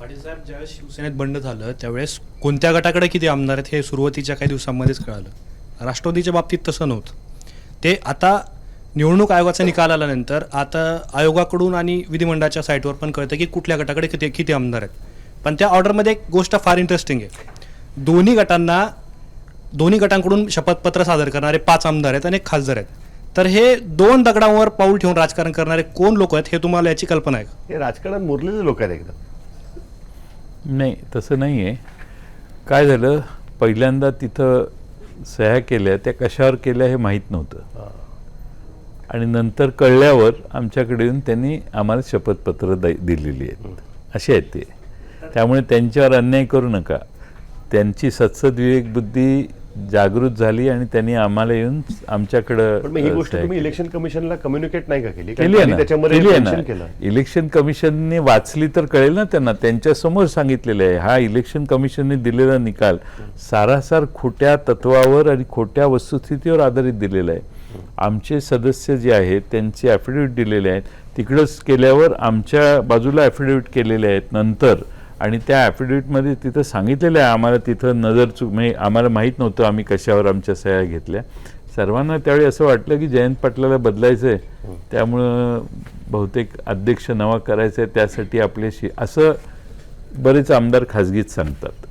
पाटील साहेब ज्यावेळेस शिवसेनेत बंड झालं त्यावेळेस कोणत्या गटाकडे किती आमदार आहेत हे सुरुवातीच्या काही दिवसांमध्येच कळालं. राष्ट्रवादीच्या बाबतीत तसं नव्हतं. ते आता निवडणूक आयोगाचा निकाल आल्यानंतर आता आयोगाकडून आणि विधिमंडळाच्या साईटवर पण कळतं की कुठल्या गटाकडे किती किती आमदार आहेत. पण त्या ऑर्डरमध्ये एक गोष्ट फार इंटरेस्टिंग आहे. दोन्ही गटांना दोन्ही गटांकडून शपथपत्र सादर करणारे पाच आमदार आहेत आणि एक खासदार आहेत. तर हे दोन दगडांवर पाऊल ठेवून राजकारण करणारे कोण लोक आहेत हे तुम्हाला याची कल्पना आहे का? हे राजकारण मुरलेले लोक आहेत एकदम. नाही तसं नाही आहे काय झालं? पहिल्यांदा तिथं सह्या केल्या. त्या कशावर केल्या हे माहीत नव्हतं. आणि नंतर कळल्यावर आमच्याकडे येऊन त्यांनी आम्हाला शपथपत्र दै दिलेली आहेत. असे आहेत ते. त्यामुळे त्यांच्यावर अन्याय करू नका. त्यांची सत्सद विवेक बुद्धी जागृत झाली आणि त्यांनी आम्हाला येऊन आमच्याकडं पण मग ही गोष्ट तुम्ही इलेक्शन कमिशनला कम्युनिकेट नाही का केली? कारण केली आहे त्यांनी ना. त्याच्यामध्ये केली आहे mention ना केलं. इलेक्शन कमिशनने वाचली तर कळेल ना त्यांना. त्यांच्यासमोर सांगितलेलं आहे. हा इलेक्शन कमिशनने दिलेला निकाल सारासार खोट्या तत्वावर आणि खोट्या वस्तुस्थितीवर आधारित दिलेला आहे. आमचे सदस्य जे आहेत त्यांचे ॲफिडेविट दिलेले आहेत. तिकडंच केल्यावर आमच्या बाजूला ॲफिडेविट केलेले आहेत. नंतर आणि त्या ॲफिडेविटमध्ये तिथं सांगितलेलं आहे आम्हाला तिथं नजर चूक म्हणजे आम्हाला माहीत नव्हतं आम्ही कशावर आमच्या सह्या घेतल्या. सर्वांना त्यावेळी असं वाटलं की जयंत पाटलाला बदलायचं आहे त्यामुळं बहुतेक अध्यक्ष नवा करायचा आहे त्यासाठी आपल्याशी असं बरेच आमदार खाजगीत सांगतात.